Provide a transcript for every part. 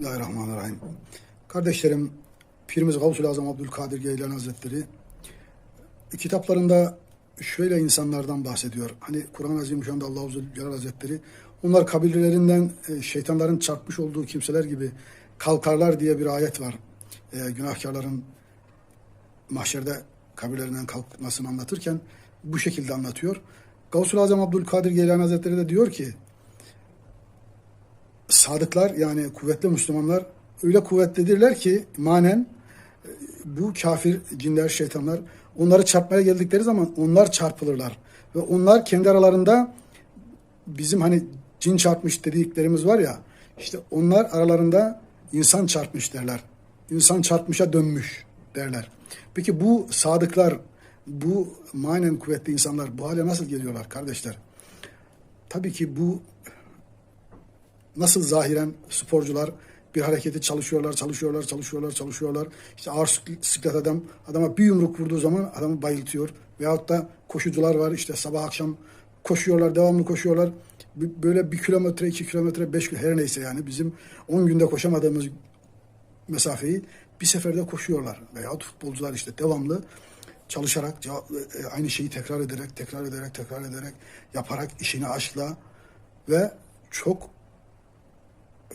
Bismillahirrahmanirrahim. Kardeşlerim, Pirimiz Gavsul Azam Abdülkadir Geylani Hazretleri kitaplarında şöyle insanlardan bahsediyor. Hani Kur'an-ı Azimüşşan'da Allah-u Zülcelal Hazretleri onlar kabirlerinden e, şeytanların çarpmış olduğu kimseler gibi kalkarlar diye bir ayet var. E, günahkarların mahşerde kabirlerinden kalkmasını anlatırken bu şekilde anlatıyor. Gavsul Azam Abdülkadir Geylani Hazretleri de diyor ki sadıklar yani kuvvetli Müslümanlar öyle kuvvetlidirler ki manen e, bu kafir cinler, şeytanlar onları çarpmaya geldikleri zaman onlar çarpılırlar. Ve onlar kendi aralarında bizim hani cin çarpmış dediklerimiz var ya işte onlar aralarında insan çarpmış derler. İnsan çarpmışa dönmüş derler. Peki bu sadıklar, bu manen kuvvetli insanlar bu hale nasıl geliyorlar kardeşler? Tabii ki bu nasıl zahiren sporcular bir hareketi çalışıyorlar, çalışıyorlar, çalışıyorlar, çalışıyorlar. İşte ağır siklet adam adama bir yumruk vurduğu zaman adamı bayıltıyor. Veyahut da koşucular var işte sabah akşam koşuyorlar, devamlı koşuyorlar. Böyle bir kilometre, iki kilometre, beş kilometre her neyse yani bizim on günde koşamadığımız mesafeyi bir seferde koşuyorlar. Veyahut futbolcular işte devamlı çalışarak aynı şeyi tekrar ederek, tekrar ederek, tekrar ederek yaparak işini aşkla ve çok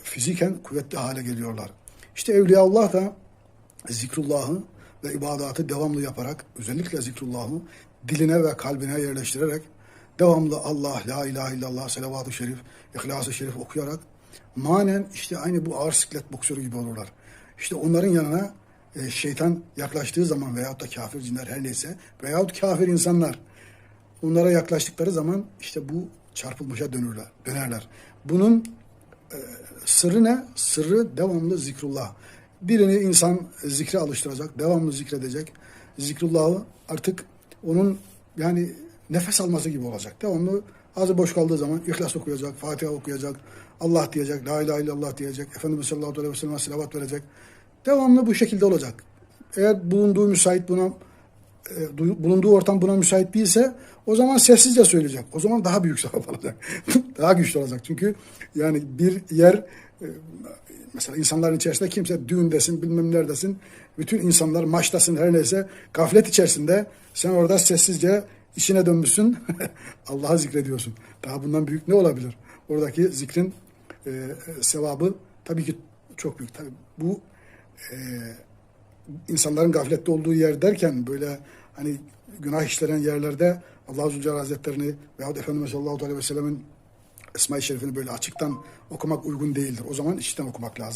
fiziken kuvvetli hale geliyorlar. İşte Evliyaullah da zikrullahı ve ibadatı devamlı yaparak özellikle zikrullahı diline ve kalbine yerleştirerek devamlı Allah, la ilahe illallah, selavat-ı şerif, ihlas-ı şerif okuyarak manen işte aynı bu ağır siklet boksörü gibi olurlar. İşte onların yanına e, şeytan yaklaştığı zaman veyahut da kafir cinler her neyse veyahut kafir insanlar onlara yaklaştıkları zaman işte bu çarpılmışa dönürler, dönerler. Bunun sırrı ne? Sırrı devamlı zikrullah. Birini insan zikre alıştıracak, devamlı zikredecek. Zikrullahı artık onun yani nefes alması gibi olacak. Devamlı ağzı boş kaldığı zaman İhlas okuyacak, Fatiha okuyacak, Allah diyecek, La ilahe illallah diyecek, Efendimiz sallallahu aleyhi ve sellem'e selavat verecek. Devamlı bu şekilde olacak. Eğer bulunduğu müsait buna e, bulunduğu ortam buna müsait değilse o zaman sessizce söyleyecek. O zaman daha büyük sevap alacak. daha güçlü olacak. Çünkü yani bir yer e, mesela insanların içerisinde kimse düğündesin bilmem neredesin. Bütün insanlar maçtasın her neyse gaflet içerisinde sen orada sessizce işine dönmüşsün. Allah'ı zikrediyorsun. Daha bundan büyük ne olabilir? Oradaki zikrin e, sevabı tabii ki çok büyük. Tabii bu e, insanların gaflette olduğu yer derken böyle hani günah işlenen yerlerde Allah Zülcelal Hazretlerini veyahut Efendimiz sallallahu aleyhi ve sellemin Esma-i Şerifini böyle açıktan okumak uygun değildir. O zaman içten okumak lazım.